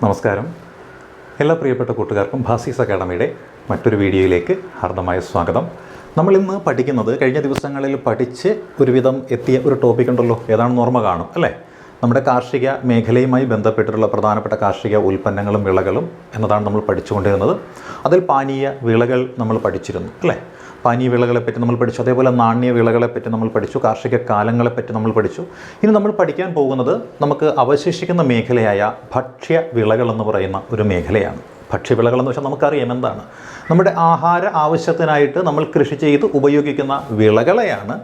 നമസ്കാരം. എല്ലാ പ്രിയപ്പെട്ട കൂട്ടുകാർക്കും ഭാസീസ് അക്കാഡമിയുടെ മറ്റൊരു വീഡിയോയിലേക്ക് ഹാർദമായ സ്വാഗതം. നമ്മൾ ഇന്ന് പഠിക്കുന്നത് കഴിഞ്ഞ ദിവസങ്ങളിൽ പഠിച്ച് ഒരുവിധം എത്തിയ ഒരു ടോപ്പിക് ഉണ്ടല്ലോ. ഏതാണെന്ന് ഓർമ്മ കാണും അല്ലേ? നമ്മുടെ കാർഷിക മേഖലയുമായി ബന്ധപ്പെട്ടിട്ടുള്ള പ്രധാനപ്പെട്ട കാർഷിക ഉൽപ്പന്നങ്ങളും വിളകളും എന്നതാണ് നമ്മൾ പഠിച്ചുകൊണ്ടിരുന്നത്. അതിൽ പാനീയ വിളകൾ നമ്മൾ പഠിച്ചിരുന്നു അല്ലേ? പാനീയ വിളകളെപ്പറ്റി നമ്മൾ പഠിച്ചു അതേപോലെ നാണ്യ വിളകളെപ്പറ്റി നമ്മൾ പഠിച്ചു കാർഷിക കാലങ്ങളെപ്പറ്റി നമ്മൾ പഠിച്ചു. ഇനി നമ്മൾ പഠിക്കാൻ പോകുന്നത് നമുക്ക് അവശേഷിക്കുന്ന മേഖലയായ ഭക്ഷ്യ വിളകൾ എന്ന് പറയുന്ന ഒരു മേഖലയാണ്. ഭക്ഷ്യവിളകൾ എന്ന് വെച്ചാൽ നമുക്കറിയാം എന്താണ്. നമ്മുടെ ആഹാര ആവശ്യത്തിനായിട്ട് നമ്മൾ കൃഷി ചെയ്ത് ഉപയോഗിക്കുന്ന വിളകളെയാണ്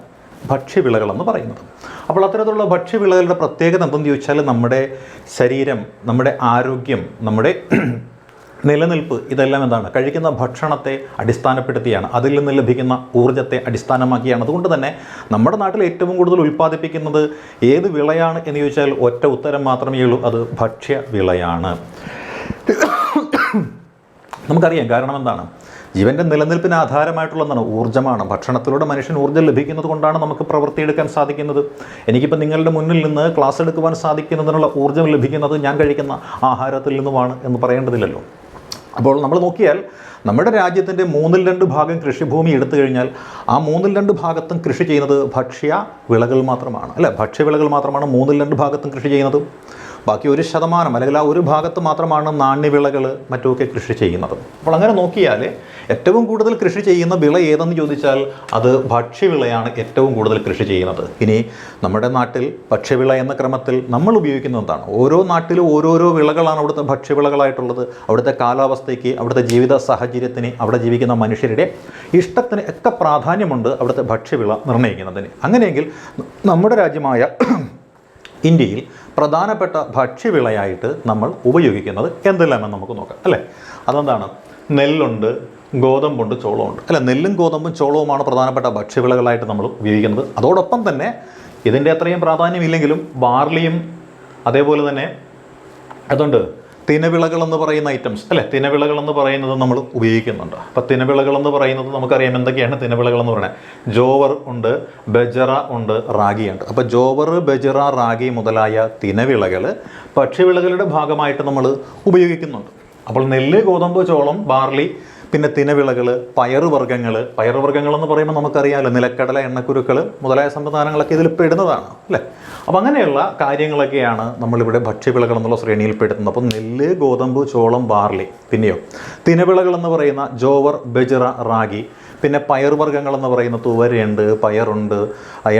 ഭക്ഷ്യവിളകളെന്ന് പറയുന്നത്. അപ്പോൾ അത്തരത്തിലുള്ള ഭക്ഷ്യവിളകളുടെ പ്രത്യേകത എന്തെന്ന് ചോദിച്ചാൽ നമ്മുടെ ശരീരം നമ്മുടെ ആരോഗ്യം നമ്മുടെ നിലനിൽപ്പ് ഇതെല്ലാം എന്താണ്? കഴിക്കുന്ന ഭക്ഷണത്തെ അടിസ്ഥാനപ്പെടുത്തിയാണ്. അതിൽ നിന്ന് ലഭിക്കുന്ന ഊർജത്തെ അടിസ്ഥാനമാക്കിയാണ്. അതുകൊണ്ട് തന്നെ നമ്മുടെ നാട്ടിൽ ഏറ്റവും കൂടുതൽ ഉൽപ്പാദിപ്പിക്കുന്നത് ഏത് വിളയാണ് എന്ന് ചോദിച്ചാൽ ഒറ്റ ഉത്തരം മാത്രമേ ഉള്ളൂ. അത് ഭക്ഷ്യ വിളയാണ് നമുക്കറിയാം കാരണം എന്താണ്? ജീവന്റെ നിലനിൽപ്പിന് ആധാരമായിട്ടുള്ളതാണ് ഊർജമാണ്. ഭക്ഷണത്തിലൂടെ മനുഷ്യൻ ഊർജം ലഭിക്കുന്നത് കൊണ്ടാണ് നമുക്ക് പ്രവൃത്തിയെടുക്കാൻ സാധിക്കുന്നത്. എനിക്കിപ്പോൾ നിങ്ങളുടെ മുന്നിൽ നിന്ന് ക്ലാസ് എടുക്കുവാൻ സാധിക്കുന്നതിനുള്ള ഊർജം ലഭിക്കുന്നത് ഞാൻ കഴിക്കുന്ന ആഹാരത്തിൽ നിന്നുമാണ് എന്ന് പറയേണ്ടതില്ലല്ലോ. അപ്പോൾ നമ്മൾ നോക്കിയാൽ നമ്മുടെ രാജ്യത്തിന്റെ മൂന്നിൽ രണ്ട് ഭാഗം കൃഷിഭൂമി എടുത്തു കഴിഞ്ഞാൽ ആ മൂന്നിൽ രണ്ട് ഭാഗത്തും കൃഷി ചെയ്യുന്നത് ഭക്ഷ്യ വിളകൾ മാത്രമാണ്. അല്ലേ? ഭക്ഷ്യവിളകൾ മാത്രമാണ് മൂന്നിൽ രണ്ട് ഭാഗത്തും കൃഷി ചെയ്യുന്നത്. ബാക്കി ഒരു ശതമാനം അല്ലെങ്കിൽ ആ ഒരു ഭാഗത്ത് മാത്രമാണ് നാണ്യവിളകൾ മറ്റുമൊക്കെ കൃഷി ചെയ്യുന്നത്. അപ്പോൾ അങ്ങനെ നോക്കിയാൽ ഏറ്റവും കൂടുതൽ കൃഷി ചെയ്യുന്ന വിള ഏതെന്ന് ചോദിച്ചാൽ അത് ഭക്ഷ്യവിളയാണ് ഏറ്റവും കൂടുതൽ കൃഷി ചെയ്യുന്നത്. ഇനി നമ്മുടെ നാട്ടിൽ ഭക്ഷ്യവിള എന്ന ക്രമത്തിൽ നമ്മൾ ഉപയോഗിക്കുന്ന എന്താണ്? ഓരോ നാട്ടിലും ഓരോരോ വിളകളാണ് അവിടുത്തെ ഭക്ഷ്യവിളകളായിട്ടുള്ളത്. അവിടുത്തെ കാലാവസ്ഥയ്ക്ക് അവിടുത്തെ ജീവിത സാഹചര്യത്തിന് അവിടെ ജീവിക്കുന്ന മനുഷ്യരുടെ ഇഷ്ടത്തിന് ഒക്കെ പ്രാധാന്യമുണ്ട് അവിടുത്തെ ഭക്ഷ്യവിള നിർണയിക്കുന്നതിന് അങ്ങനെയെങ്കിൽ നമ്മുടെ രാജ്യമായ ഇന്ത്യയിൽ പ്രധാനപ്പെട്ട ഭക്ഷ്യവിളയായിട്ട് നമ്മൾ ഉപയോഗിക്കുന്നത് എന്തെല്ലാമെന്ന് നമുക്ക് നോക്കാം അല്ലേ? അതെന്താണ്? നെല്ലുണ്ട് ഗോതമ്പുണ്ട് ചോളമുണ്ട്. അല്ല നെല്ലും ഗോതമ്പും ചോളവുമാണ് പ്രധാനപ്പെട്ട ഭക്ഷ്യവിളകളായിട്ട് നമ്മൾ ഉപയോഗിക്കുന്നത്. അതോടൊപ്പം തന്നെ ഇതിന്റെ അത്രയും പ്രാധാന്യമില്ലെങ്കിലും ബാർലിയും അതേപോലെ തന്നെ അതുകൊണ്ട് തിനവിളകൾ എന്ന് പറയുന്ന ഐറ്റംസ് അല്ലേ? തിനവിളകൾ എന്ന് പറയുന്നത് നമ്മൾ ഉപയോഗിക്കുന്നുണ്ട്. അപ്പോൾ തിനവിളകൾ എന്ന് പറയുന്നത് നമുക്കറിയാം എന്തൊക്കെയാണ് തിനവിളകൾ എന്ന് പറയുന്നത്. ജോവർ ഉണ്ട് ബജറ ഉണ്ട് റാഗി ഉണ്ട് അപ്പോൾ ജോവർ ബജറ റാഗി മുതലായ തിനവിളകൾ പക്ഷിവിളകളുടെ ഭാഗമായിട്ട് നമ്മൾ ഉപയോഗിക്കുന്നുണ്ട്. അപ്പോൾ നെല്ല് ഗോതമ്പ് ചോളം ബാർലി പിന്നെ തിനവിളകൾ പയറുവർഗങ്ങൾ എന്ന് പറയുമ്പോൾ നമുക്കറിയാമല്ലോ നിലക്കടല എണ്ണക്കുരുക്കൾ മുതലായ സംവിധാനങ്ങളൊക്കെ ഇതിൽ പെടുന്നതാണ് അല്ലേ? അപ്പം അങ്ങനെയുള്ള കാര്യങ്ങളൊക്കെയാണ് നമ്മളിവിടെ ഭക്ഷ്യവിളകൾ എന്നുള്ള ശ്രേണിയിൽ പെടുത്തുന്നത്. അപ്പം നെല്ല് ഗോതമ്പ് ചോളം ബാർലി പിന്നെയോ? തിനവിളകൾ എന്ന് പറയുന്ന ജോവർ ബജറ റാഗി പിന്നെ പയറുവർഗങ്ങൾ എന്ന് പറയുന്ന തുവരയുണ്ട് പയറുണ്ട്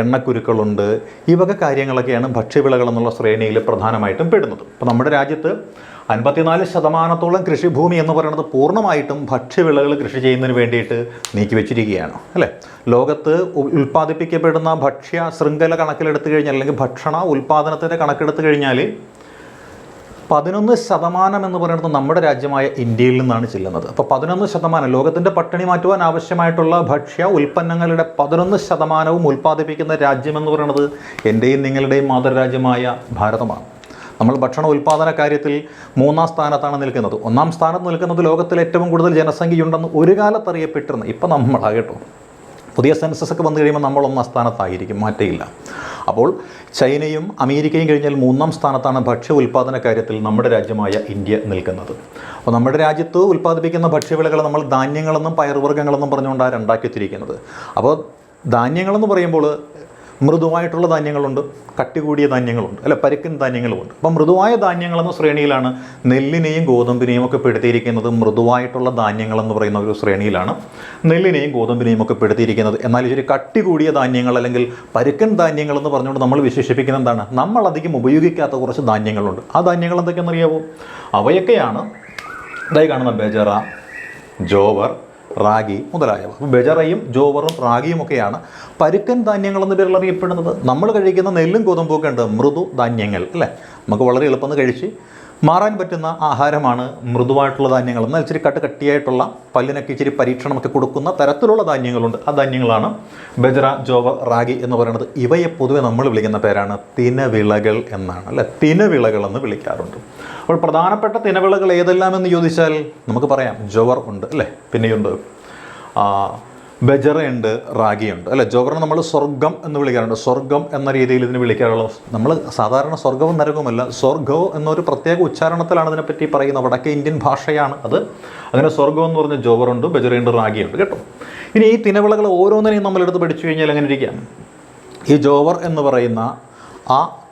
എണ്ണക്കുരുക്കളുണ്ട്. ഈ വക കാര്യങ്ങളൊക്കെയാണ് ഭക്ഷ്യവിളകൾ എന്നുള്ള ശ്രേണിയിൽ പ്രധാനമായിട്ടും പെടുന്നത്. അപ്പോൾ നമ്മുടെ രാജ്യത്ത് അൻപത്തിനാല് ശതമാനത്തോളം കൃഷിഭൂമി എന്ന് പറയുന്നത് പൂർണമായിട്ടും ഭക്ഷ്യവിളകൾ കൃഷി ചെയ്യുന്നതിന് വേണ്ടിയിട്ട് നീക്കി വെച്ചിരിക്കുകയാണ് അല്ലേ? ലോകത്ത് ഉൽപ്പാദിപ്പിക്കപ്പെടുന്ന ഭക്ഷ്യ ശൃംഖല കണക്കിലെടുത്തു കഴിഞ്ഞാൽ അല്ലെങ്കിൽ ഭക്ഷണ ഉൽപ്പാദനത്തിന്റെ കണക്കെടുത്തു കഴിഞ്ഞാൽ പതിനൊന്ന് ശതമാനം എന്ന് പറയുന്നത് നമ്മുടെ രാജ്യമായ ഇന്ത്യയിൽ നിന്നാണ് ചെല്ലുന്നത്. അപ്പോൾ പതിനൊന്ന് ശതമാനം ലോകത്തിന്റെ പട്ടിണി മാറ്റുവാൻ ആവശ്യമായിട്ടുള്ള ഭക്ഷ്യ ഉൽപ്പന്നങ്ങളുടെ പതിനൊന്ന് ശതമാനവും ഉൽപ്പാദിപ്പിക്കുന്ന രാജ്യമെന്ന് പറയുന്നത് എന്റെയും നിങ്ങളുടെയും മാതൃരാജ്യമായ ഭാരതമാണ്. നമ്മൾ ഭക്ഷണ ഉൽപ്പാദന കാര്യത്തിൽ മൂന്നാം സ്ഥാനത്താണ് നിൽക്കുന്നത്. ഒന്നാം സ്ഥാനത്ത് നിൽക്കുന്നത് ലോകത്തിൽ ഏറ്റവും കൂടുതൽ ജനസംഖ്യയുണ്ടെന്ന് ഒരു കാലത്ത് അറിയപ്പെട്ടിരുന്നു ഇപ്പം നമ്മളാകട്ടോ. പുതിയ സെൻസസ് ഒക്കെ വന്നു കഴിയുമ്പോൾ നമ്മൾ ഒന്നാം സ്ഥാനത്തായിരിക്കും. മാറ്റയില്ല അപ്പോൾ ചൈനയും അമേരിക്കയും കഴിഞ്ഞാൽ മൂന്നാം സ്ഥാനത്താണ് ഭക്ഷ്യ ഉൽപ്പാദന കാര്യത്തിൽ നമ്മുടെ രാജ്യമായ ഇന്ത്യ നിൽക്കുന്നത്. അപ്പോൾ നമ്മുടെ രാജ്യത്ത് ഉൽപ്പാദിപ്പിക്കുന്ന ഭക്ഷ്യവിളകൾ നമ്മൾ ധാന്യങ്ങളെന്നും പയർവർഗങ്ങളെന്നും പറഞ്ഞുകൊണ്ടാണ് രണ്ടാക്കി തിരിക്കുന്നത് അപ്പോൾ ധാന്യങ്ങളെന്ന് പറയുമ്പോൾ മൃദുവായിട്ടുള്ള ധാന്യങ്ങളുണ്ട് കട്ടി കൂടിയ ധാന്യങ്ങളുണ്ട് അല്ല പരുക്കൻ ധാന്യങ്ങളുമുണ്ട്. അപ്പം മൃദുവായ ധാന്യങ്ങളെന്ന ശ്രേണിയിലാണ് നെല്ലിനെയും ഗോതമ്പിനെയും ഒക്കെ പെടുത്തിയിരിക്കുന്നത്. മൃദുവായിട്ടുള്ള ധാന്യങ്ങളെന്ന് പറയുന്ന ഒരു ശ്രേണിയിലാണ് നെല്ലിനെയും ഗോതമ്പിനെയും ഒക്കെ പെടുത്തിയിരിക്കുന്നത്. എന്നാൽ ഇതൊരു കട്ടി കൂടിയ ധാന്യങ്ങൾ അല്ലെങ്കിൽ പരുക്കൻ ധാന്യങ്ങൾ എന്ന് പറഞ്ഞുകൊണ്ട് നമ്മൾ വിശേഷിപ്പിക്കുന്ന എന്താണ്? നമ്മൾ അധികം ഉപയോഗിക്കാത്ത കുറച്ച് ധാന്യങ്ങളുണ്ട്. ആ ധാന്യങ്ങൾ എന്തൊക്കെയാണെന്ന് അറിയാവോ അവയൊക്കെയാണ് ഇതായി കാണുന്ന ബേജറ ജോവർ റാഗി മുതലായവ. ബജറയും ജോവറും റാഗിയും ഒക്കെയാണ്. പരുക്കൻ ധാന്യങ്ങൾ എന്ന പേരിൽ അറിയപ്പെടുന്നത്. നമ്മൾ കഴിക്കുന്ന നെല്ലും ഗോതമ്പൊക്കെ ഉണ്ട്. മൃദു ധാന്യങ്ങൾ അല്ലേ? നമുക്ക് വളരെ എളുപ്പം കഴിച്ച് മാറാൻ പറ്റുന്ന ആഹാരമാണ് മൃദുവായിട്ടുള്ള ധാന്യങ്ങൾ. എന്നാൽ ഇച്ചിരി കട്ട് കട്ടിയായിട്ടുള്ള പല്ലിനൊക്കെ ഇച്ചിരി പരീക്ഷണമൊക്കെ കൊടുക്കുന്ന തരത്തിലുള്ള ധാന്യങ്ങളുണ്ട്. ആ ധാന്യങ്ങളാണ് ബജറ ജോവർ റാഗി എന്ന് പറയുന്നത്. ഇവയെ പൊതുവെ നമ്മൾ വിളിക്കുന്ന പേരാണ് തിനവിളകൾ എന്നാണ് അല്ലെ? തിനവിളകൾ എന്ന് വിളിക്കാറുണ്ട്. അപ്പോൾ പ്രധാനപ്പെട്ട തിനവിളകൾ ഏതെല്ലാം എന്ന് ചോദിച്ചാൽ നമുക്ക് പറയാം ജോവർ ഉണ്ട് അല്ലേ? പിന്നെയുണ്ട് ബജറയുണ്ട് റാഗിയുണ്ട്. അല്ലെ? ജോവറിനെ നമ്മൾ സ്വർഗം എന്ന് വിളിക്കാറുണ്ട്. സ്വർഗം എന്ന രീതിയിൽ ഇതിന് വിളിക്കാറുള്ള നമ്മൾ സാധാരണ സ്വർഗവും നരകവുമല്ല. സ്വർഗവും എന്നൊരു പ്രത്യേക ഉച്ചാരണത്തിലാണ് ഇതിനെപ്പറ്റി പറയുന്നത് വടക്കേ ഇന്ത്യൻ ഭാഷയാണ് അത്. അങ്ങനെ സ്വർഗം എന്ന് പറഞ്ഞ ജോവറുണ്ട് ബജറയുണ്ട് റാഗിയുണ്ട്. കേട്ടോ? ഇനി ഈ തിനവിളകൾ ഓരോന്നിനെയും നമ്മളെടുത്ത് പഠിച്ചു കഴിഞ്ഞാൽ എങ്ങനെ ഇരിക്കാം? ഈ ജോവർ എന്ന് പറയുന്ന ആ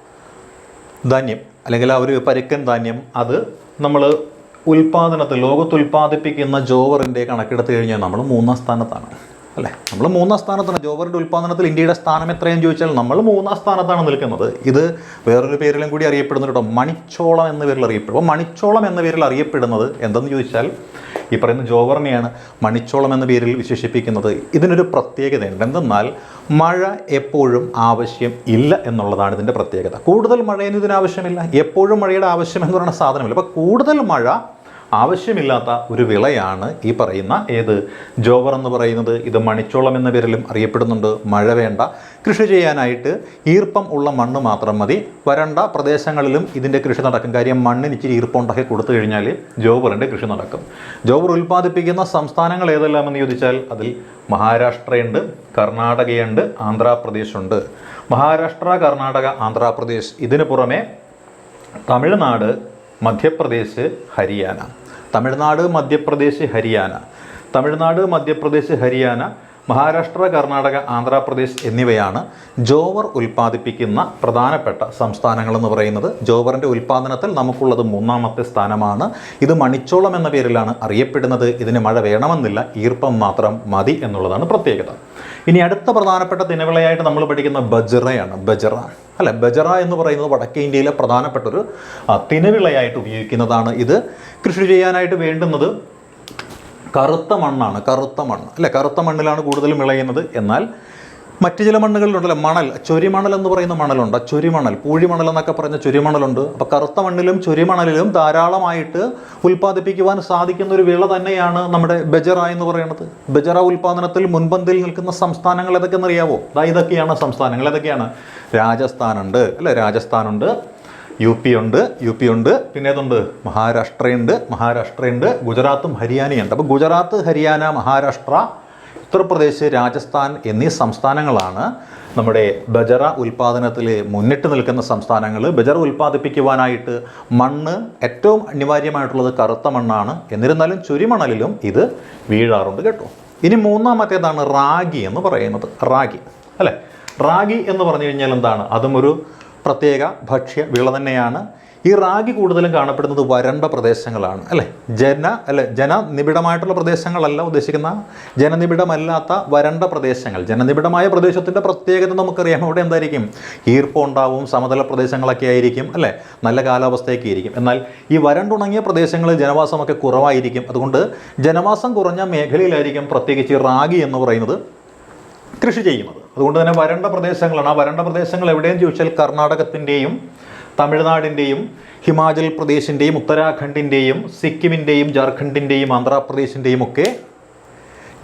ധാന്യം അല്ലെങ്കിൽ ആ ഒരു പരുക്കൻ ധാന്യം അത് നമ്മൾ ഉൽപാദനത്തിൽ ലോകത്ത് ഉൽപ്പാദിപ്പിക്കുന്ന ജോവറിന്റെ കണക്കെടുത്ത് കഴിഞ്ഞാൽ നമ്മൾ മൂന്നാം സ്ഥാനത്താണ്. അല്ലേ? നമ്മൾ മൂന്നാം സ്ഥാനത്താണ്. ജോവറിന്റെ ഉൽപ്പാദനത്തിൽ ഇന്ത്യയുടെ സ്ഥാനം എത്രയെന്ന് ചോദിച്ചാൽ നമ്മൾ മൂന്നാം സ്ഥാനത്താണ് നിൽക്കുന്നത്. ഇത് വേറൊരു പേരിലും കൂടി അറിയപ്പെടുന്നുണ്ട് കേട്ടോ മണിച്ചോളം എന്ന പേരിൽ അറിയപ്പെടും. അപ്പോൾ മണിച്ചോളം എന്ന പേരിൽ അറിയപ്പെടുന്നത് എന്തെന്ന് ചോദിച്ചാൽ ഈ പറയുന്ന ജോവറിനെയാണ് മണിച്ചോളം എന്ന പേരിൽ വിശേഷിപ്പിക്കുന്നത്. ഇതിനൊരു പ്രത്യേകതയുണ്ട്. എന്തെന്നാൽ മഴ എപ്പോഴും ആവശ്യം ഇല്ല എന്നുള്ളതാണ് ഇതിന്റെ പ്രത്യേകത. കൂടുതൽ മഴയൊന്നും ഇതിന് ആവശ്യമില്ല എപ്പോഴും മഴയുടെ ആവശ്യം എന്ന് പറയുന്ന സാധനമില്ല. അപ്പോൾ കൂടുതൽ മഴ ആവശ്യമില്ലാത്ത ഒരു വിളയാണ് ഈ പറയുന്ന ഏത്? ജോവർ എന്ന് പറയുന്നത്. ഇത് മണിച്ചോളം എന്ന പേരിലും അറിയപ്പെടുന്നുണ്ട്. മഴ വേണ്ട. കൃഷി ചെയ്യാനായിട്ട് ഈർപ്പം ഉള്ള മണ്ണ് മാത്രം മതി. വരണ്ട പ്രദേശങ്ങളിലും ഇതിന്റെ കൃഷി നടക്കും. കാര്യം മണ്ണിന് ഇച്ചിരി ഈർപ്പം ഉണ്ടാക്കി കൊടുത്തു കഴിഞ്ഞാൽ ജോവറിന്റെ കൃഷി നടക്കും. ജോവർ ഉൽപ്പാദിപ്പിക്കുന്ന സംസ്ഥാനങ്ങൾ ഏതെല്ലാമെന്ന് ചോദിച്ചാൽ അതിൽ മഹാരാഷ്ട്രയുണ്ട് കർണാടകയുണ്ട് ആന്ധ്രാപ്രദേശുണ്ട്. മഹാരാഷ്ട്ര കർണാടക ആന്ധ്രാപ്രദേശ്. ഇതിന് പുറമെ തമിഴ്നാട് മധ്യപ്രദേശ് ഹരിയാന. തമിഴ്നാട് മധ്യപ്രദേശ് ഹരിയാന. തമിഴ്നാട് മധ്യപ്രദേശ് ഹരിയാന മഹാരാഷ്ട്ര കർണാടക ആന്ധ്രാപ്രദേശ് എന്നിവയാണ് ജോവർ ഉൽപ്പാദിപ്പിക്കുന്ന പ്രധാനപ്പെട്ട സംസ്ഥാനങ്ങളെന്ന് പറയുന്നത്. ജോവറിന്റെ ഉൽപ്പാദനത്തിൽ നമുക്കുള്ളത് മൂന്നാമത്തെ സ്ഥാനമാണ്. ഇത് മണിച്ചോളം എന്ന പേരിലാണ് അറിയപ്പെടുന്നത്. ഇതിന് മഴ വേണമെന്നില്ല. ഈർപ്പം മാത്രം മതി എന്നുള്ളതാണ് പ്രത്യേകത. ഇനി അടുത്ത പ്രധാനപ്പെട്ട ദിനവിളയായിട്ട് നമ്മൾ പഠിക്കുന്ന ബജറയാണ് ബജറ. അല്ലെ ബജറ എന്ന് പറയുന്നത് വടക്കേ ഇന്ത്യയിലെ പ്രധാനപ്പെട്ട ഒരു തിനവിളയായിട്ട് ഉപയോഗിക്കുന്നതാണ് ഇത്. കൃഷി ചെയ്യാനായിട്ട് വേണ്ടുന്നത് കറുത്ത മണ്ണാണ് കറുത്ത മണ്ണ്. അല്ലെ കറുത്ത മണ്ണിലാണ് കൂടുതലും വിളയുന്നത്. എന്നാൽ മറ്റു ചില മണ്ണുകളിലുണ്ടല്ലോ മണൽ. ചൊരിമണൽ എന്ന് പറയുന്ന മണലുണ്ട്. ചൊരിമണൽ പൂഴിമണൽ എന്നൊക്കെ പറയുന്ന ചൊരിമണലുണ്ട്. അപ്പോൾ കറുത്ത മണ്ണിലും ചൊരിമണലിലും ധാരാളമായിട്ട് ഉൽപ്പാദിപ്പിക്കുവാൻ സാധിക്കുന്ന ഒരു വിള തന്നെയാണ് നമ്മുടെ ബജറ എന്ന് പറയുന്നത്. ബജറ ഉൽപ്പാദനത്തിൽ മുൻപന്തിയിൽ നിൽക്കുന്ന സംസ്ഥാനങ്ങൾ ഏതൊക്കെയെന്ന് അറിയാവോ? അതാ ഇതൊക്കെയാണ് സംസ്ഥാനങ്ങൾ. ഏതൊക്കെയാണ്? രാജസ്ഥാനുണ്ട്. അല്ലേ? രാജസ്ഥാനുണ്ട് യു പി ഉണ്ട് യു പി ഉണ്ട് പിന്നെ ഏതുണ്ട്? മഹാരാഷ്ട്രയുണ്ട് മഹാരാഷ്ട്രയുണ്ട് ഗുജറാത്തും ഹരിയാനയുണ്ട്. അപ്പോൾ ഗുജറാത്ത് ഹരിയാന മഹാരാഷ്ട്ര ഉത്തർപ്രദേശ് രാജസ്ഥാൻ എന്നീ സംസ്ഥാനങ്ങളാണ് നമ്മുടെ ബജറ ഉൽപ്പാദനത്തിൽ മുന്നിട്ട് നിൽക്കുന്ന സംസ്ഥാനങ്ങൾ ബജറ ഉൽപ്പാദിപ്പിക്കുവാനായിട്ട് മണ്ണ് ഏറ്റവും അനിവാര്യമായിട്ടുള്ളത് കറുത്ത മണ്ണാണ്. എന്നിരുന്നാലും ചുരിമണലിലും ഇത് വീഴാറുണ്ട് കേട്ടോ. ഇനി മൂന്നാമത്തേതാണ് റാഗി എന്ന് പറയുന്നത്. റാഗി അല്ലേ? റാഗി എന്ന് പറഞ്ഞു കഴിഞ്ഞാൽ എന്താണ്? അതും ഒരു പ്രത്യേക ഭക്ഷ്യ വിള തന്നെയാണ്. ഈ റാഗി കൂടുതലും കാണപ്പെടുന്നത് വരണ്ട പ്രദേശങ്ങളാണ് അല്ലേ? ജന അല്ലെ ജനനിബിഡമായിട്ടുള്ള പ്രദേശങ്ങളല്ല ഉദ്ദേശിക്കുന്ന ജനനിബിഡമല്ലാത്ത വരണ്ട പ്രദേശങ്ങൾ. ജനനിബിഡമായ പ്രദേശത്തിന്റെ പ്രത്യേകത നമുക്കറിയാം. അവിടെ എന്തായിരിക്കും? ഈർപ്പം ഉണ്ടാവും സമതല പ്രദേശങ്ങളൊക്കെ ആയിരിക്കും അല്ലേ? നല്ല കാലാവസ്ഥയൊക്കെ ആയിരിക്കും. എന്നാൽ ഈ വരണ്ടുണങ്ങിയ പ്രദേശങ്ങളിൽ ജനവാസമൊക്കെ കുറവായിരിക്കും. അതുകൊണ്ട് ജനവാസം കുറഞ്ഞ മേഖലയിലായിരിക്കും പ്രത്യേകിച്ച് റാഗി എന്ന് പറയുന്നത്. കൃഷി ചെയ്യുന്നത് അതുകൊണ്ട് തന്നെ വരണ്ട പ്രദേശങ്ങളാണ്. ആ വരണ്ട പ്രദേശങ്ങൾ എവിടെയും ചോദിച്ചാൽ കർണാടകത്തിന്റെയും തമിഴ്നാടിന്റെയും ഹിമാചൽ പ്രദേശിന്റെയും ഉത്തരാഖണ്ഡിന്റെയും സിക്കിമിന്റെയും ജാർഖണ്ഡിന്റെയും ആന്ധ്രാപ്രദേശിന്റെയും ഒക്കെ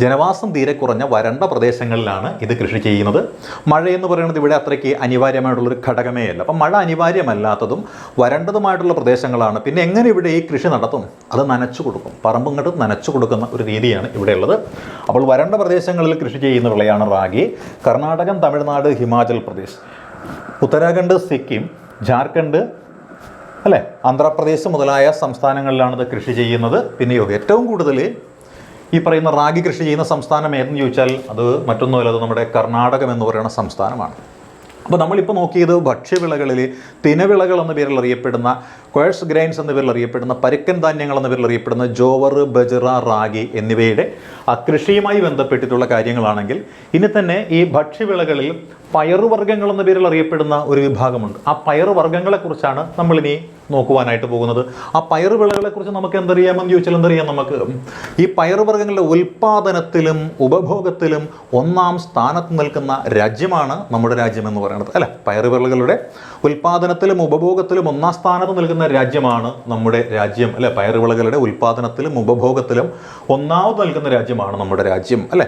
ജനവാസം തീരെ കുറഞ്ഞ വരണ്ട പ്രദേശങ്ങളിലാണ് ഇത് കൃഷി ചെയ്യുന്നത്. മഴ എന്ന് പറയുന്നത് ഇവിടെ അത്രയ്ക്ക് അനിവാര്യമായിട്ടുള്ളൊരു ഘടകമേ അല്ല. അപ്പം മഴ അനിവാര്യമല്ലാത്തതും വരണ്ടതുമായിട്ടുള്ള പ്രദേശങ്ങളാണ്. പിന്നെ എങ്ങനെ ഇവിടെ ഈ കൃഷി നടത്തും? അത് നനച്ചു കൊടുക്കും. പറമ്പും നനച്ചു കൊടുക്കുന്ന ഒരു രീതിയാണ് ഇവിടെയുള്ളത് അപ്പോൾ വരണ്ട പ്രദേശങ്ങളിൽ കൃഷി ചെയ്യുന്ന വിളയാണ് റാഗി. കർണാടകം തമിഴ്നാട് ഹിമാചൽ പ്രദേശ്. ഉത്തരാഖണ്ഡ് സിക്കിം ജാർഖണ്ഡ് അല്ലേ? ആന്ധ്രാപ്രദേശ് മുതലായ സംസ്ഥാനങ്ങളിലാണ് ഇത് കൃഷി ചെയ്യുന്നത്. പിന്നെയോ ഏറ്റവും കൂടുതൽ ഈ പറയുന്ന റാഗി കൃഷി ചെയ്യുന്ന സംസ്ഥാനം ഏതെന്ന് ചോദിച്ചാൽ അത് മറ്റൊന്നുമല്ല അത് നമ്മുടെ കർണാടകം എന്ന് പറയുന്ന സംസ്ഥാനമാണ്. അപ്പോൾ നമ്മളിപ്പോൾ നോക്കിയത് ഭക്ഷ്യവിളകളിൽ തിനവിളകൾ എന്ന പേരിൽ അറിയപ്പെടുന്ന കോഴ്സ് ഗ്രെയിൻസ് എന്ന പേരിൽ അറിയപ്പെടുന്ന പരുക്കൻ ധാന്യങ്ങൾ എന്ന പേരിൽ അറിയപ്പെടുന്ന ജോവർ ബജറ റാഗി എന്നിവയുടെ ആ കൃഷിയുമായി ബന്ധപ്പെട്ടിട്ടുള്ള കാര്യങ്ങളാണെങ്കിൽ ഇനി തന്നെ ഈ ഭക്ഷ്യവിളകളിൽ പയറുവർഗങ്ങൾ എന്ന പേരിൽ അറിയപ്പെടുന്ന ഒരു വിഭാഗമുണ്ട്. ആ പയറുവർഗങ്ങളെക്കുറിച്ചാണ് നമ്മളിനി നോക്കുവാനായിട്ട് പോകുന്നത്. ആ പയറുവിളകളെക്കുറിച്ച് നമുക്ക് എന്തറിയാമെന്ന് ചോദിച്ചാൽ എന്തറിയാം നമുക്ക്? ഈ പയറുവർഗങ്ങളുടെ ഉൽപ്പാദനത്തിലും ഉപഭോഗത്തിലും ഒന്നാം സ്ഥാനത്ത് നിൽക്കുന്ന രാജ്യമാണ് നമ്മുടെ രാജ്യം എന്ന് പറയുന്നത്. അല്ല? പയറുവിളകളുടെ ഉൽപ്പാദനത്തിലും ഉപഭോഗത്തിലും ഒന്നാം സ്ഥാനത്ത് നിൽക്കുന്ന രാജ്യമാണ് നമ്മുടെ രാജ്യം. അല്ലെ? പയറുവിളകളുടെ ഉൽപ്പാദനത്തിലും ഉപഭോഗത്തിലും ഒന്നാമത് നിൽക്കുന്ന രാജ്യമാണ് നമ്മുടെ രാജ്യം. അല്ലേ?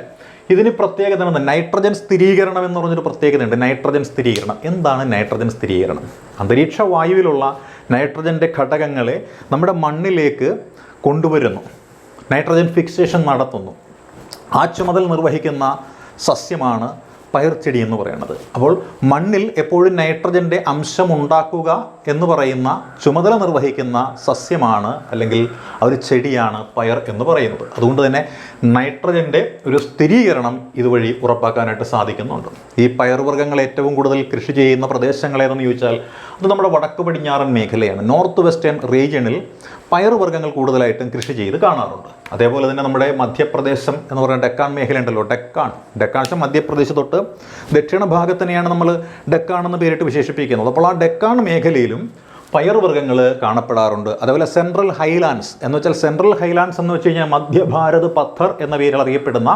ഇതിന് പ്രത്യേകത എന്താണ് നൈട്രജൻ സ്ഥിരീകരണം എന്ന് പറഞ്ഞൊരു പ്രത്യേകതയുണ്ട്. നൈട്രജൻ സ്ഥിരീകരണം. എന്താണ് നൈട്രജൻ സ്ഥിരീകരണം? അന്തരീക്ഷ വായുവിലുള്ള നൈട്രജന്റെ ഘടകങ്ങളെ നമ്മുടെ മണ്ണിലേക്ക് കൊണ്ടുവരുന്നു. നൈട്രജൻ ഫിക്സേഷൻ നടത്തുന്നു. ആ ചുമതല നിർവഹിക്കുന്ന സസ്യമാണ് പയർച്ചെടി എന്ന് പറയുന്നത്. അപ്പോൾ മണ്ണിൽ എപ്പോഴും നൈട്രജന്റെ അംശം ഉണ്ടാക്കുക എന്ന് പറയുന്ന ചുമതല നിർവഹിക്കുന്ന സസ്യമാണ് അല്ലെങ്കിൽ ഒരു ചെടിയാണ് പയർ എന്ന് പറയുന്നത്. അതുകൊണ്ട് തന്നെ നൈട്രജന്റെ ഒരു സ്ഥിരീകരണം ഇതുവഴി ഉറപ്പാക്കാനായിട്ട് സാധിക്കുന്നുണ്ട്. ഈ പയർവർഗങ്ങൾ ഏറ്റവും കൂടുതൽ കൃഷി ചെയ്യുന്ന പ്രദേശങ്ങൾ ഏതെന്ന് ചോദിച്ചാൽ അത് നമ്മുടെ വടക്ക് പടിഞ്ഞാറൻ മേഖലയാണ്. നോർത്ത് വെസ്റ്റേൺ റീജിയണിൽ പയറുവർഗങ്ങൾ കൂടുതലായിട്ടും കൃഷി ചെയ്ത് കാണാറുണ്ട്. അതേപോലെ തന്നെ നമ്മുടെ മധ്യപ്രദേശം എന്ന് പറയുന്ന ഡെക്കാൻ മേഖലയുണ്ടല്ലോ ഡെക്കാൻ. ഡെക്കാൻ വെച്ചാൽ മധ്യപ്രദേശ് തൊട്ട് ദക്ഷിണ ഭാഗത്തിനെയാണ് നമ്മൾ ഡെക്കാൻ എന്ന് പേരിട്ട് വിശേഷിപ്പിക്കുന്നത്. അപ്പോൾ ആ ഡെക്കാൻ മേഖലയിലും പയറുവർഗങ്ങൾ കാണപ്പെടാറുണ്ട്. അതേപോലെ സെൻട്രൽ ഹൈലാൻഡ്സ് എന്ന് വെച്ചാൽ സെൻട്രൽ ഹൈലാൻഡ്സ് എന്ന് വെച്ച് കഴിഞ്ഞാൽ മധ്യഭാരത് പത്ഥർ എന്ന പേരിൽ അറിയപ്പെടുന്ന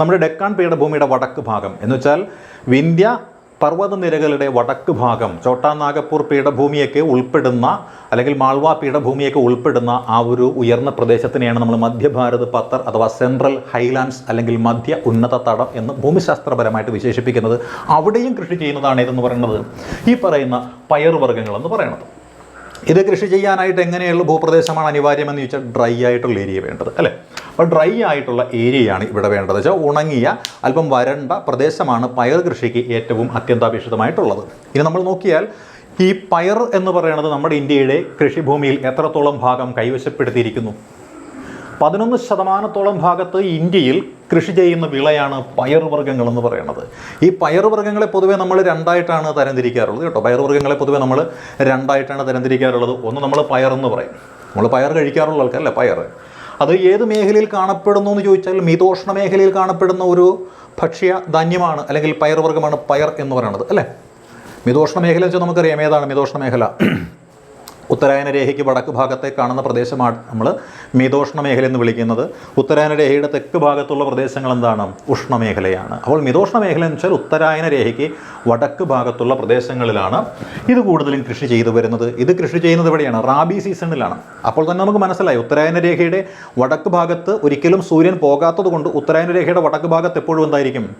നമ്മുടെ ഡെക്കാൻ പീഠഭൂമിയുടെ വടക്ക് ഭാഗം എന്ന് വെച്ചാൽ വിന്ധ്യ പർവതനിരകളുടെ വടക്ക് ഭാഗം ചോട്ടാനാഗപ്പൂർ പീഠഭൂമിയൊക്കെ ഉൾപ്പെടുന്ന അല്ലെങ്കിൽ മാൾവ പീഠഭൂമിയൊക്കെ ഉൾപ്പെടുന്ന ആ ഒരു ഉയർന്ന പ്രദേശത്തിനെയാണ് നമ്മൾ മധ്യഭാരത് പത്തർ അഥവാ സെൻട്രൽ ഹൈലാൻഡ്സ് അല്ലെങ്കിൽ മധ്യ ഉന്നത തടം എന്ന് ഭൂമിശാസ്ത്രപരമായിട്ട് വിശേഷിപ്പിക്കുന്നത് അവിടെയും കൃഷി ചെയ്യുന്നതാണ് ഇതെന്ന് പറയുന്നത്? ഈ പറയുന്ന പയറുവർഗങ്ങൾ എന്ന് പറയുന്നത്. ഇത് കൃഷി ചെയ്യാനായിട്ട് എങ്ങനെയുള്ള ഭൂപ്രദേശമാണ് അനിവാര്യമെന്ന് ചോദിച്ചാൽ ഡ്രൈ ആയിട്ടുള്ള ഏരിയ വേണ്ടത് അല്ലേ? അപ്പോൾ ഡ്രൈ ആയിട്ടുള്ള ഏരിയയാണ് ഇവിടെ വേണ്ടത്. വെച്ചാൽ ഉണങ്ങിയ അല്പം വരണ്ട പ്രദേശമാണ് പയർ കൃഷിക്ക് ഏറ്റവും അത്യന്താപേക്ഷിതമായിട്ടുള്ളത്. ഇനി നമ്മൾ നോക്കിയാൽ ഈ പയർ എന്ന് പറയുന്നത് നമ്മുടെ ഇന്ത്യയുടെ കൃഷിഭൂമിയിൽ എത്രത്തോളം ഭാഗം കൈവശപ്പെടുത്തിയിരിക്കുന്നു? പതിനൊന്ന് ശതമാനത്തോളം ഭാഗത്ത് ഇന്ത്യയിൽ കൃഷി ചെയ്യുന്ന വിളയാണ് പയറുവർഗങ്ങൾ എന്ന് പറയുന്നത്. ഈ പയറുവർഗങ്ങളെ പൊതുവേ നമ്മൾ രണ്ടായിട്ടാണ് തരംതിരിക്കാറുള്ളത് കേട്ടോ. പയറുവർഗങ്ങളെ പൊതുവേ നമ്മൾ രണ്ടായിട്ടാണ് തരംതിരിക്കാറുള്ളത്. ഒന്ന് നമ്മൾ പയർ എന്ന് പറയും. നമ്മൾ പയർ കഴിക്കാറുള്ള ആൾക്കാരല്ലേ? പയർ. അത് ഏത് മേഖലയിൽ കാണപ്പെടുന്നു എന്ന് ചോദിച്ചാൽ മിതോഷ്ണ മേഖലയിൽ കാണപ്പെടുന്ന ഒരു ഭക്ഷ്യ ധാന്യമാണ് അല്ലെങ്കിൽ പയറുവർഗമാണ് പയർ എന്ന് പറയുന്നത് അല്ലേ? മിതോഷ്ണ മേഖല വെച്ചാൽ നമുക്കറിയാം. ഏതാണ് മിതോഷ്ണ മേഖല? ഉത്തരായന രേഖയ്ക്ക് വടക്ക് ഭാഗത്തെ കാണുന്ന പ്രദേശമാണ് നമ്മൾ മിതോഷ്ണ മേഖല എന്ന് വിളിക്കുന്നത്. ഉത്തരായന രേഖയുടെ തെക്ക് ഭാഗത്തുള്ള പ്രദേശങ്ങൾ എന്താണ്? ഉഷ്ണമേഖലയാണ് അപ്പോൾ മിതോഷ്ണ മേഖല എന്ന് വെച്ചാൽ ഉത്തരായന രേഖയ്ക്ക് വടക്ക് ഭാഗത്തുള്ള പ്രദേശങ്ങളിലാണ് ഇത് കൂടുതലും കൃഷി ചെയ്തു വരുന്നത്. ഇത് കൃഷി ചെയ്യുന്നത് എവിടെയാണ്? റാബി സീസണിലാണ്. അപ്പോൾ തന്നെ നമുക്ക് മനസ്സിലായി ഉത്തരായന രേഖയുടെ വടക്ക് ഭാഗത്ത് ഒരിക്കലും സൂര്യൻ പോകാത്തത് കൊണ്ട് ഉത്തരായന രേഖയുടെ വടക്ക് ഭാഗത്ത് എപ്പോഴും എന്തായിരിക്കും?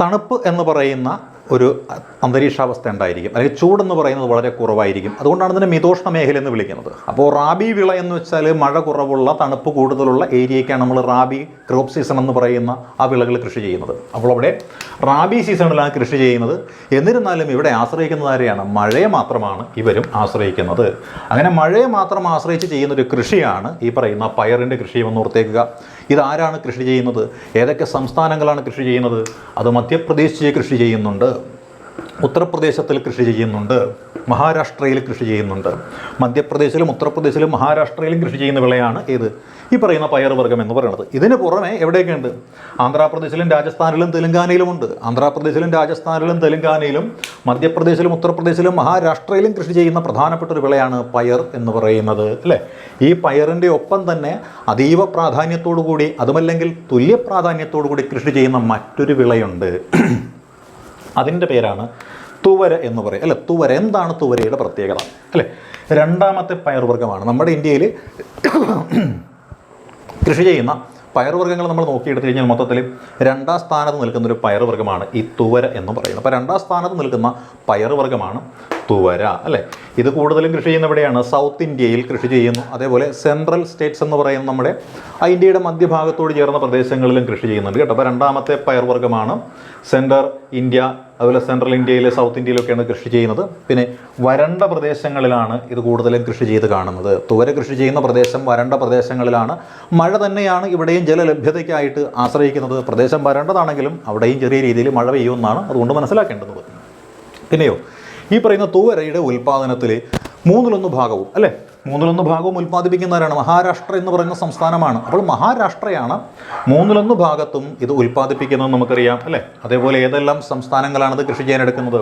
തണുപ്പ് എന്ന് പറയുന്ന ഒരു അന്തരീക്ഷാവസ്ഥ ഉണ്ടായിരിക്കും. അല്ലെങ്കിൽ ചൂടെന്ന് പറയുന്നത് വളരെ കുറവായിരിക്കും. അതുകൊണ്ടാണ് ഇതിനെ മിതോഷ്ണ മേഖല എന്ന് വിളിക്കുന്നത്. അപ്പോൾ റാബി വിള എന്ന് വെച്ചാൽ മഴ കുറവുള്ള തണുപ്പ് കൂടുതലുള്ള ഏരിയയ്ക്കാണ് നമ്മൾ റാബി ക്രോപ്പ് സീസൺ എന്ന് പറയുന്ന ആ വിളകൾ കൃഷി ചെയ്യുന്നത്. അപ്പോൾ അവിടെ റാബി സീസണിലാണ് കൃഷി ചെയ്യുന്നത്. എന്നിരുന്നാലും ഇവിടെ ആശ്രയിക്കുന്നത് ആരെയാണ്? മഴയെ മാത്രമാണ് ഇവരും ആശ്രയിക്കുന്നത്. അങ്ങനെ മഴയെ മാത്രം ആശ്രയിച്ച് ചെയ്യുന്ന ഒരു കൃഷിയാണ് ഈ പറയുന്ന പയറിന്റെ കൃഷി എന്ന് ഓർത്തേക്കുക. ഇതാരാണ് കൃഷി ചെയ്യുന്നത്? ഏതൊക്കെ സംസ്ഥാനങ്ങളാണ് കൃഷി ചെയ്യുന്നത്? അത് മധ്യപ്രദേശിൽ കൃഷി ചെയ്യുന്നുണ്ട്. ഉത്തർപ്രദേശത്തിൽ കൃഷി ചെയ്യുന്നുണ്ട് മഹാരാഷ്ട്രയിൽ കൃഷി ചെയ്യുന്നുണ്ട്. മധ്യപ്രദേശിലും ഉത്തർപ്രദേശിലും മഹാരാഷ്ട്രയിലും കൃഷി ചെയ്യുന്ന വിളയാണ് ഏത്? ഈ പറയുന്ന പയറുവർഗം എന്ന് പറയുന്നത്. ഇതിന് പുറമെ എവിടെയൊക്കെയുണ്ട്? ആന്ധ്രാപ്രദേശിലും രാജസ്ഥാനിലും തെലങ്കാനയിലുമുണ്ട് ആന്ധ്രാപ്രദേശിലും രാജസ്ഥാനിലും തെലുങ്കാനയിലും മധ്യപ്രദേശിലും ഉത്തർപ്രദേശിലും മഹാരാഷ്ട്രയിലും കൃഷി ചെയ്യുന്ന പ്രധാനപ്പെട്ട ഒരു വിളയാണ് പയർ എന്ന് പറയുന്നത് അല്ലേ? ഈ പയറിന്റെ ഒപ്പം തന്നെ അതീവ പ്രാധാന്യത്തോടു കൂടി അതുമല്ലെങ്കിൽ തുല്യ പ്രാധാന്യത്തോടു കൂടി കൃഷി ചെയ്യുന്ന മറ്റൊരു വിളയുണ്ട്. അതിന്റെ പേരാണ് തുവര എന്ന് പറയും. അല്ലെ? തുവര. എന്താണ് തുവരയുടെ പ്രത്യേകത? അല്ലേ? രണ്ടാമത്തെ പയർവർഗമാണ് നമ്മുടെ ഇന്ത്യയിൽ കൃഷി ചെയ്യുന്ന പയറുവർഗങ്ങൾ നമ്മൾ നോക്കിയെടുത്തു കഴിഞ്ഞാൽ മൊത്തത്തിൽ രണ്ടാം സ്ഥാനത്ത് നിൽക്കുന്ന ഒരു പയറുവർഗമാണ് ഈ തുവര എന്ന് പറയുന്നത്. അപ്പോൾ രണ്ടാം സ്ഥാനത്ത് നിൽക്കുന്ന പയറുവർഗമാണ് തുവര അല്ലേ? ഇത് കൂടുതലും കൃഷി ചെയ്യുന്ന എവിടെയാണ്? സൗത്ത് ഇന്ത്യയിൽ കൃഷി ചെയ്യുന്നു. അതേപോലെ സെൻട്രൽ സ്റ്റേറ്റ്സ് എന്ന് പറയുന്ന നമ്മുടെ ഇന്ത്യയുടെ മധ്യഭാഗത്തോട് ചേർന്ന പ്രദേശങ്ങളിലും കൃഷി ചെയ്യുന്നുണ്ട് കേട്ടോ. അപ്പോൾ രണ്ടാമത്തെ പയർവർഗമാണ് സെൻട്രൽ ഇന്ത്യ അതുപോലെ സെൻട്രൽ ഇന്ത്യയിൽ സൗത്ത് ഇന്ത്യയിലൊക്കെയാണ് കൃഷി ചെയ്യുന്നത്. പിന്നെ വരണ്ട പ്രദേശങ്ങളിലാണ് ഇത് കൂടുതലും കൃഷി ചെയ്ത് കാണുന്നത്. തുവര കൃഷി ചെയ്യുന്ന പ്രദേശം വരണ്ട പ്രദേശങ്ങളിലാണ്. മഴ തന്നെയാണ് ഇവിടെയും ജലലഭ്യതയ്ക്കായിട്ട് ആശ്രയിക്കുന്നത്. പ്രദേശം വരണ്ടതാണെങ്കിലും അവിടെയും ചെറിയ രീതിയിൽ മഴ പെയ്യുമെന്നാണ് അതുകൊണ്ട് മനസ്സിലാക്കേണ്ടത്. പിന്നെയോ ഈ പറയുന്ന തുവരയുടെ ഉൽപ്പാദനത്തിൽ മൂന്നിലൊന്ന് ഭാഗവും അല്ലേ? മൂന്നിലൊന്ന് ഭാഗവും ഉൽപ്പാദിപ്പിക്കുന്നവരാണ്. മഹാരാഷ്ട്ര എന്ന് പറയുന്ന സംസ്ഥാനമാണ്. അപ്പോൾ മഹാരാഷ്ട്രയാണ് മൂന്നിലൊന്ന് ഭാഗത്തും ഇത് ഉൽപ്പാദിപ്പിക്കുന്നത് നമുക്കറിയാം അല്ലേ? അതേപോലെ ഏതെല്ലാം സംസ്ഥാനങ്ങളാണ് ഇത് കൃഷി ചെയ്യാനെടുക്കുന്നത്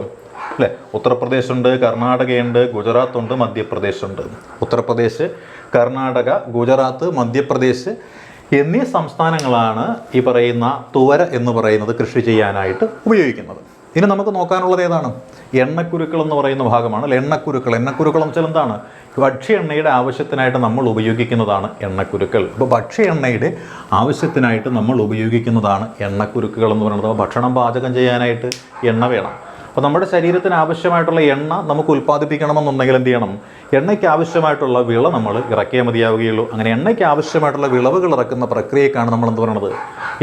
അല്ലേ? ഉത്തർപ്രദേശ് ഉണ്ട് കർണാടകയുണ്ട് ഗുജറാത്ത് ഉണ്ട് മധ്യപ്രദേശ് ഉണ്ട് ഉത്തർപ്രദേശ് കർണാടക ഗുജറാത്ത് മധ്യപ്രദേശ് എന്നീ സംസ്ഥാനങ്ങളാണ് ഈ പറയുന്ന തുവര എന്ന് പറയുന്നത് കൃഷി ചെയ്യാനായിട്ട് ഉപയോഗിക്കുന്നത്. ഇനി നമുക്ക് നോക്കാനുള്ളത് ഏതാണ്? എണ്ണക്കുരുക്കൾ എന്ന് പറയുന്ന ഭാഗമാണ് അല്ലെ? എണ്ണക്കുരുക്കൾ. എണ്ണക്കുരുക്കൾ എന്ന് വെച്ചാൽ എന്താണ്? ഭക്ഷ്യ എണ്ണയുടെ ആവശ്യത്തിനായിട്ട് നമ്മൾ ഉപയോഗിക്കുന്നതാണ് എണ്ണക്കുരുക്കൾ. അപ്പോൾ ഭക്ഷ്യ എണ്ണയുടെ ആവശ്യത്തിനായിട്ട് നമ്മൾ ഉപയോഗിക്കുന്നതാണ് എണ്ണക്കുരുക്കുകൾ എന്ന് പറയുന്നത്. ഭക്ഷണം പാചകം ചെയ്യാനായിട്ട് എണ്ണ വേണം. അപ്പോൾ നമ്മുടെ ശരീരത്തിന് ആവശ്യമായിട്ടുള്ള എണ്ണ നമുക്ക് ഉൽപ്പാദിപ്പിക്കണമെന്നുണ്ടെങ്കിൽ എന്ത് ചെയ്യണം? എണ്ണയ്ക്ക് ആവശ്യമായിട്ടുള്ള വിള നമ്മൾ ഇറക്കിയേ മതിയാവുകയുള്ളൂ. അങ്ങനെ എണ്ണയ്ക്ക് ആവശ്യമായിട്ടുള്ള വിളവുകൾ ഇറക്കുന്ന പ്രക്രിയക്കാണ് നമ്മൾ എന്ത് പറയുന്നത്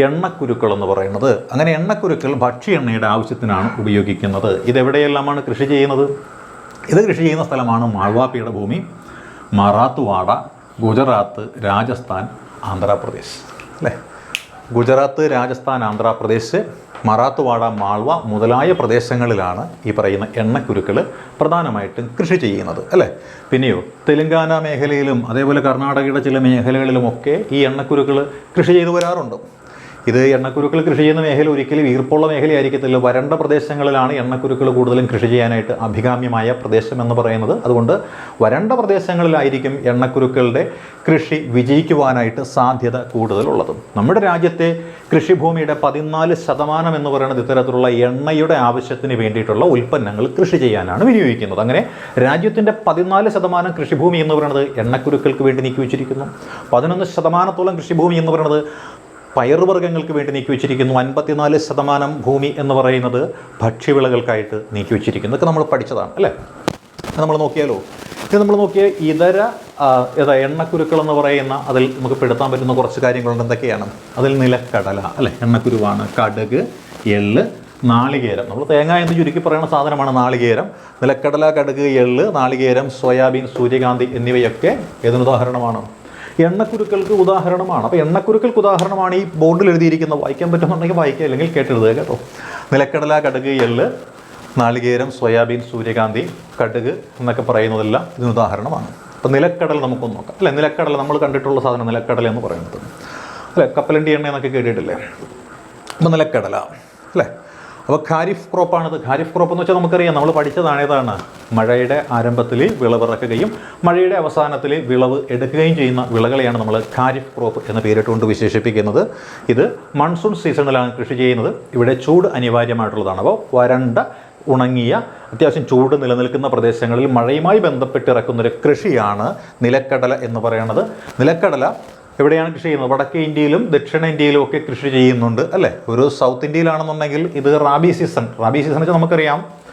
എണ്ണക്കുരുക്കൾ എന്ന് പറയുന്നത് അങ്ങനെ എണ്ണക്കുരുക്കൾ ഭക്ഷ്യ എണ്ണയുടെ ആവശ്യത്തിനാണ് ഉപയോഗിക്കുന്നത്. ഇതെവിടെയെല്ലാമാണ് കൃഷി ചെയ്യുന്നത്? ഇത് കൃഷി ചെയ്യുന്ന സ്ഥലമാണ് മാൾവാ പീഠഭൂമി മറാത്തുവാഡ ഗുജറാത്ത് രാജസ്ഥാൻ ആന്ധ്രാപ്രദേശ്. അല്ലേ? ഗുജറാത്ത് രാജസ്ഥാൻ ആന്ധ്രാപ്രദേശ് മറാത്തുവാഡ മാൾവ മുതലായ പ്രദേശങ്ങളിലാണ് ഈ പറയുന്ന എണ്ണക്കുരുക്കൾ പ്രധാനമായിട്ടും കൃഷി ചെയ്യുന്നത്. അല്ലേ? പിന്നെയോ തെലുങ്കാന മേഖലയിലും അതേപോലെ കർണാടകയുടെ ചില മേഖലകളിലുമൊക്കെ ഈ എണ്ണക്കുരുക്കൾ കൃഷി ചെയ്തു വരാറുണ്ട്. ഇത് എണ്ണക്കുരുക്കൾ കൃഷി ചെയ്യുന്ന മേഖല ഒരിക്കലും ഈർപ്പുള്ള മേഖലയായിരിക്കത്തില്ല. വരണ്ട പ്രദേശങ്ങളിലാണ് എണ്ണക്കുരുക്കൾ കൂടുതലും കൃഷി ചെയ്യാനായിട്ട് അഭികാമ്യമായ പ്രദേശം എന്ന് പറയുന്നത്. അതുകൊണ്ട് വരണ്ട പ്രദേശങ്ങളിലായിരിക്കും എണ്ണക്കുരുക്കളുടെ കൃഷി വിജയിക്കുവാനായിട്ട് സാധ്യത കൂടുതലുള്ളത്. നമ്മുടെ രാജ്യത്തെ കൃഷിഭൂമിയുടെ പതിനാല് ശതമാനം എന്ന് പറയുന്നത് ഇത്തരത്തിലുള്ള എണ്ണയുടെ ആവശ്യത്തിന് വേണ്ടിയിട്ടുള്ള ഉൽപ്പന്നങ്ങൾ കൃഷി ചെയ്യാനാണ് വിനിയോഗിക്കുന്നത്. അങ്ങനെ രാജ്യത്തിന്റെ പതിനാല് ശതമാനം കൃഷിഭൂമി എന്ന് പറയുന്നത് എണ്ണക്കുരുക്കൾക്ക് വേണ്ടി നീക്കി വെച്ചിരിക്കുന്നു പതിനൊന്ന് ശതമാനത്തോളം കൃഷിഭൂമി എന്ന് പറയുന്നത് പയറുവർഗങ്ങൾക്ക് വേണ്ടി നീക്കി വെച്ചിരിക്കുന്നു അൻപത്തിനാല് ശതമാനം ഭൂമി എന്ന് പറയുന്നത് ഭക്ഷ്യവിളകൾക്കായിട്ട് നീക്കി വെച്ചിരിക്കുന്നു ഇതൊക്കെ നമ്മൾ പഠിച്ചതാണ് അല്ലേ? നമ്മൾ നോക്കിയാലോ? ഇത് നമ്മൾ നോക്കിയ ഇതര ഏതാ എണ്ണക്കുരുക്കൾ എന്ന് പറയുന്ന അതിൽ നമുക്ക് പെടുത്താൻ പറ്റുന്ന കുറച്ച് കാര്യങ്ങളുണ്ട്. എന്തൊക്കെയാണ്? അതിൽ നിലക്കടല അല്ലേ? എണ്ണക്കുരുവാണ് കടുക് എള്ള് നാളികേരം. നമ്മൾ തേങ്ങ എന്ന് ചുരുക്കി പറയുന്ന സാധനമാണ് നാളികേരം. നിലക്കടല കടുക് എള്ള് നാളികേരം സോയാബീൻ സൂര്യകാന്തി എന്നിവയൊക്കെ ഏതിനുദാഹരണമാണ് എണ്ണക്കുരുക്കൾക്ക് ഉദാഹരണമാണ്. അപ്പോൾ എണ്ണക്കുരുക്കൾക്ക് ഉദാഹരണമാണ് ഈ ബോർഡിൽ എഴുതിയിരിക്കുന്നത്. വായിക്കാൻ പറ്റുന്നുണ്ടെങ്കിൽ വായിക്കുക അല്ലെങ്കിൽ കേട്ടെഴുതുക കേട്ടോ. നിലക്കടല കടുക് എള്ള് നാളികേരം സോയാബീൻ സൂര്യകാന്തി കടുക് എന്നൊക്കെ പറയുന്നതെല്ലാം ഇതിന് ഉദാഹരണമാണ്. അപ്പോൾ നിലക്കടൽ നമുക്കൊന്ന് നോക്കാം. അല്ലേ നിലക്കടല നമ്മൾ കണ്ടിട്ടുള്ള സാധനം നിലക്കടല എന്ന് പറയുന്നത്. അല്ലേ കപ്പലണ്ടി എണ്ണ എന്നൊക്കെ കേട്ടിട്ടില്ലേ? അപ്പോൾ നിലക്കടല. അല്ലേ അപ്പോൾ ഖാരിഫ് ക്രോപ്പാണിത് ഖാരിഫ് ക്രോപ്പ് എന്ന് വെച്ചാൽ നമുക്കറിയാം നമ്മൾ പഠിച്ചതാണ് ഏതാണ് മഴയുടെ ആരംഭത്തിൽ വിളവിറക്കുകയും മഴയുടെ അവസാനത്തിൽ വിളവ് എടുക്കുകയും ചെയ്യുന്ന വിളകളെയാണ് നമ്മൾ ഖാരിഫ് ക്രോപ്പ് എന്ന പേരിട്ടുകൊണ്ട് വിശേഷിപ്പിക്കുന്നത്. ഇത് മൺസൂൺ സീസണിലാണ് കൃഷി ചെയ്യുന്നത്. ഇവിടെ ചൂട് അനിവാര്യമായിട്ടുള്ളതാണ്. അപ്പോൾ വരണ്ട ഉണങ്ങിയ അത്യാവശ്യം ചൂട് നിലനിൽക്കുന്ന പ്രദേശങ്ങളിൽ മഴയുമായി ബന്ധപ്പെട്ട് ഇറക്കുന്നൊരു കൃഷിയാണ് നിലക്കടല എന്ന് പറയുന്നത്. നിലക്കടല എവിടെയാണ് കൃഷി ചെയ്യുന്നത്? വടക്കേ ഇന്ത്യയിലും ദക്ഷിണ ഇന്ത്യയിലും ഒക്കെ കൃഷി ചെയ്യുന്നുണ്ട് അല്ലേ? ഒരു സൗത്ത് ഇന്ത്യയിലാണെന്നുണ്ടെങ്കിൽ ഇത് റാബി സീസൺ. റാബി സീസൺ വെച്ചാൽ നമുക്കറിയാം.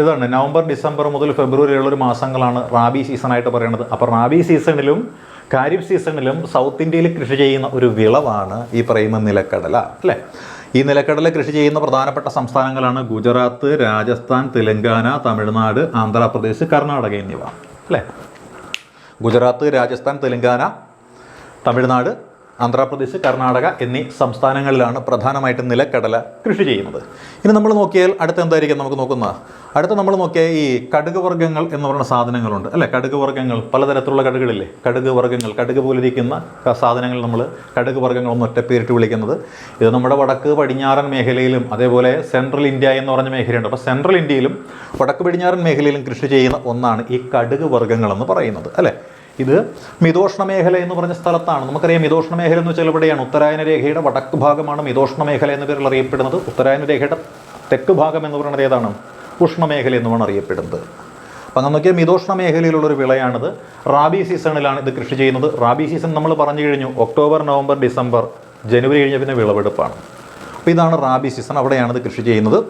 ഇതാണ്. നവംബർ ഡിസംബർ മുതൽ ഫെബ്രുവരി ഉള്ള ഒരു മാസങ്ങളാണ് റാബി സീസണായിട്ട് പറയുന്നത് അപ്പോൾ റാബി സീസണിലും കാരിഫ് സീസണിലും സൗത്ത് ഇന്ത്യയിൽ കൃഷി ചെയ്യുന്ന ഒരു വിളവാണ് ഈ പറയുന്ന നിലക്കടല അല്ലേ? ഈ നിലക്കടല കൃഷി ചെയ്യുന്ന പ്രധാനപ്പെട്ട സംസ്ഥാനങ്ങളാണ് ഗുജറാത്ത് രാജസ്ഥാൻ തെലങ്കാന തമിഴ്നാട് ആന്ധ്രാപ്രദേശ് കർണാടക എന്നിവ അല്ലേ? ഗുജറാത്ത് രാജസ്ഥാൻ തെലങ്കാന തമിഴ്നാട് ആന്ധ്രാപ്രദേശ് കർണാടക എന്നീ സംസ്ഥാനങ്ങളിലാണ് പ്രധാനമായിട്ടും നിലക്കടല കൃഷി ചെയ്യുന്നത്. ഇനി നമ്മൾ നോക്കിയാൽ അടുത്ത എന്തായിരിക്കും നമുക്ക് നോക്കുന്ന അടുത്ത നമ്മൾ നോക്കിയാൽ ഈ കടുക് വർഗങ്ങൾ എന്ന് പറയുന്ന സാധനങ്ങളുണ്ട്. അല്ലേ? കടുക് വർഗങ്ങൾ പലതരത്തിലുള്ള കടുകളില്ലേ കടുക് വർഗങ്ങൾ കടുക് പോലിരിക്കുന്ന സാധനങ്ങൾ നമ്മൾ കടുക് വർഗങ്ങൾ ഒന്ന് ഒറ്റപ്പേരിട്ട് വിളിക്കുന്നത്. ഇത് നമ്മുടെ വടക്ക് പടിഞ്ഞാറൻ മേഖലയിലും അതേപോലെ സെൻട്രൽ ഇന്ത്യ എന്ന് പറഞ്ഞ മേഖലയുണ്ട്. അപ്പോൾ സെൻട്രൽ ഇന്ത്യയിലും വടക്ക് പടിഞ്ഞാറൻ മേഖലയിലും കൃഷി ചെയ്യുന്ന ഒന്നാണ് ഈ കടുക് വർഗങ്ങൾ എന്ന് പറയുന്നത്. അല്ലേ? ഇത് മിതോഷ്ണ മേഖല എന്ന് പറഞ്ഞ സ്ഥലത്താണ്. നമുക്കറിയാം മിതോഷ്ണ മേഖല എന്ന് വെച്ചാൽ എവിടെയാണ് ഉത്തരായന രേഖയുടെ വടക്ക് ഭാഗമാണ് മിതോഷ്ണ മേഖല എന്ന പേരിൽ അറിയപ്പെടുന്നത്. ഉത്തരായന രേഖയുടെ തെക്ക് ഭാഗം എന്ന് പറയുന്നത് ഏതാണ്? ഉഷ്ണമേഖല എന്നുമാണ് അറിയപ്പെടുന്നത്. അപ്പം അങ്ങനെ നോക്കിയാൽ മിതോഷ്ണ മേഖലയിലുള്ള ഒരു വിളയാണിത്. റാബി സീസണിലാണ് ഇത് കൃഷി ചെയ്യുന്നത്. റാബി സീസൺ നമ്മൾ പറഞ്ഞു കഴിഞ്ഞു. ഒക്ടോബർ നവംബർ ഡിസംബർ ജനുവരി കഴിഞ്ഞ പിന്നെ വിളവെടുപ്പാണ്. അപ്പോൾ ഇതാണ് റാബി സീസൺ. അവിടെയാണ് ഇത് കൃഷി ചെയ്യുന്നത്.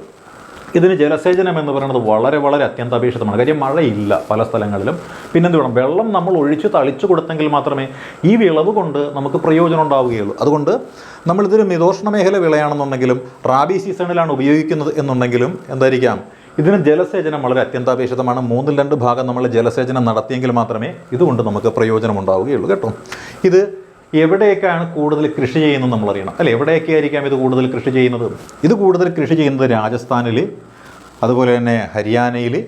ഇതിന് ജലസേചനം എന്ന് പറയുന്നത് വളരെ വളരെ അത്യന്താപേക്ഷിതമാണ്. കാര്യം മഴയില്ല പല സ്ഥലങ്ങളിലും. പിന്നെന്ത് വേണം? വെള്ളം നമ്മൾ ഒഴിച്ച് തളിച്ചു കൊടുത്തെങ്കിൽ മാത്രമേ ഈ വിളവ് കൊണ്ട് നമുക്ക് പ്രയോജനം ഉണ്ടാവുകയുള്ളൂ. അതുകൊണ്ട് നമ്മളിതൊരു മിതോഷ്ണ മേഖല വിളയാണെന്നുണ്ടെങ്കിലും റാബി സീസണിലാണ് ഉപയോഗിക്കുന്നത് എന്നുണ്ടെങ്കിലും എന്തായിരിക്കാം? ഇതിന് ജലസേചനം വളരെ അത്യന്താപേക്ഷിതമാണ്. മൂന്നിൽ രണ്ട് ഭാഗം നമ്മൾ ജലസേചനം നടത്തിയെങ്കിൽ മാത്രമേ ഇതുകൊണ്ട് നമുക്ക് പ്രയോജനം ഉണ്ടാവുകയുള്ളൂ കേട്ടോ. ഇത് എവിടെയൊക്കെയാണ് കൂടുതൽ കൃഷി ചെയ്യുന്നത് നമ്മൾ അറിയണം അല്ലെ? എവിടെയൊക്കെ ആയിരിക്കാം ഇത് കൂടുതൽ കൃഷി ചെയ്യുന്നത്? ഇത് കൂടുതൽ കൃഷി ചെയ്യുന്നത് രാജസ്ഥാനിൽ അതുപോലെ തന്നെ ഹരിയാനയിൽ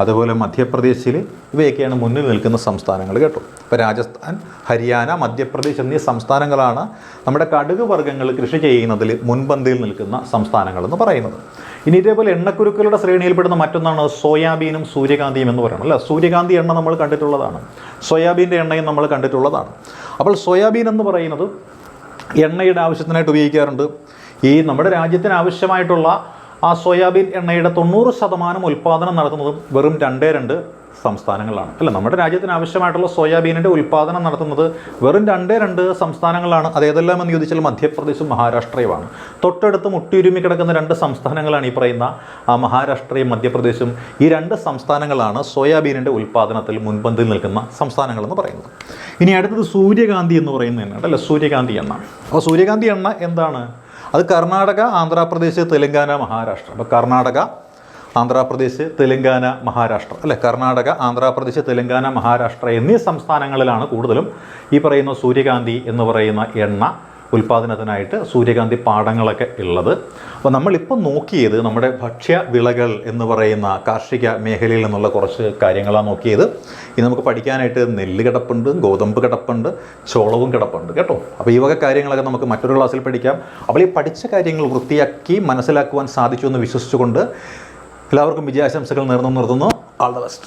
അതുപോലെ മധ്യപ്രദേശിൽ ഇവയൊക്കെയാണ് മുന്നിൽ നിൽക്കുന്ന സംസ്ഥാനങ്ങൾ കേട്ടോ. ഇപ്പോൾ രാജസ്ഥാൻ ഹരിയാന മധ്യപ്രദേശ് എന്നീ സംസ്ഥാനങ്ങളാണ് നമ്മുടെ കടുക് വർഗങ്ങൾ കൃഷി ചെയ്യുന്നതിൽ മുൻപന്തിയിൽ നിൽക്കുന്ന സംസ്ഥാനങ്ങളെന്ന് പറയുന്നത്. ഇനി ഇതേപോലെ എണ്ണക്കുരുക്കളുടെ ശ്രേണിയിൽപ്പെടുന്ന മറ്റൊന്നാണ് സോയാബീനും സൂര്യകാന്തിയും എന്ന് പറയുന്നത്. അല്ല? സൂര്യകാന്തി എണ്ണ നമ്മൾ കണ്ടിട്ടുള്ളതാണ്. സോയാബീന്റെ എണ്ണയും നമ്മൾ കണ്ടിട്ടുള്ളതാണ്. അപ്പോൾ സോയാബീൻ എന്ന് പറയുന്നത് എണ്ണയുടെ ആവശ്യത്തിനായിട്ട് ഉപയോഗിക്കാറുണ്ട്. ഈ നമ്മുടെ രാജ്യത്തിന് ആവശ്യമായിട്ടുള്ള ആ സോയാബീൻ എണ്ണയുടെ തൊണ്ണൂറ് ശതമാനം ഉൽപ്പാദനം നടത്തുന്നതും വെറും രണ്ടേ രണ്ട്. സംസ്ഥാനങ്ങളാണ് അല്ല നമ്മുടെ രാജ്യത്തിന് ആവശ്യമായിട്ടുള്ള സോയാബീനിന്റെ ഉൽപ്പാദനം നടത്തുന്നത് വെറും രണ്ടേ രണ്ട് സംസ്ഥാനങ്ങളാണ്. അതേതെല്ലാം എന്ന് ചോദിച്ചാൽ മധ്യപ്രദേശും മഹാരാഷ്ട്രയുമാണ്. തൊട്ടടുത്ത് മുട്ടിയുരുമി കിടക്കുന്ന രണ്ട് സംസ്ഥാനങ്ങളാണ് ഈ പറയുന്ന മഹാരാഷ്ട്രയും മധ്യപ്രദേശും. ഈ രണ്ട് സംസ്ഥാനങ്ങളാണ് സോയാബീനിന്റെ ഉൽപ്പാദനത്തിൽ മുൻപന്തിൽ നിൽക്കുന്ന സംസ്ഥാനങ്ങളെന്ന് പറയുന്നത്. ഇനി അടുത്തത് സൂര്യകാന്തി എന്ന് പറയുന്ന എണ്ണ അല്ലേ സൂര്യകാന്തി എണ്ണ. അപ്പോൾ സൂര്യകാന്തി എണ്ണ എന്താണ്? അത് കർണാടക ആന്ധ്രാപ്രദേശ് തെലങ്കാന മഹാരാഷ്ട്ര. അപ്പോൾ കർണാടക ആന്ധ്രാപ്രദേശ് തെലങ്കാന മഹാരാഷ്ട്ര. അല്ലെ കർണാടക ആന്ധ്രാപ്രദേശ് തെലങ്കാന മഹാരാഷ്ട്ര എന്നീ സംസ്ഥാനങ്ങളിലാണ് കൂടുതലും ഈ പറയുന്ന സൂര്യകാന്തി എന്ന് പറയുന്ന എണ്ണ ഉൽപ്പാദനത്തിനായിട്ട് സൂര്യകാന്തി പാടങ്ങളൊക്കെ ഉള്ളത്. അപ്പോൾ നമ്മളിപ്പോൾ നോക്കിയത് നമ്മുടെ ഭക്ഷ്യ വിളകൾ എന്ന് പറയുന്ന കാർഷിക മേഖലയിൽ നിന്നുള്ള കുറച്ച് കാര്യങ്ങളാണ് നോക്കിയത്. ഇനി നമുക്ക് പഠിക്കാനായിട്ട് നെല്ല് കിടപ്പുണ്ട് ഗോതമ്പ് കിടപ്പുണ്ട് ചോളവും കിടപ്പുണ്ട് കേട്ടോ. അപ്പോൾ ഈ വക കാര്യങ്ങളൊക്കെ നമുക്ക് മറ്റൊരു ക്ലാസ്സിൽ പഠിക്കാം. അപ്പോൾ ഈ പഠിച്ച കാര്യങ്ങൾ വൃത്തിയാക്കി മനസ്സിലാക്കുവാൻ സാധിച്ചു എന്ന് വിശ്വസിച്ചുകൊണ്ട് എല്ലാവർക്കും വിജയാശംസകൾ നേർന്നു നിർത്തുന്നു. All the best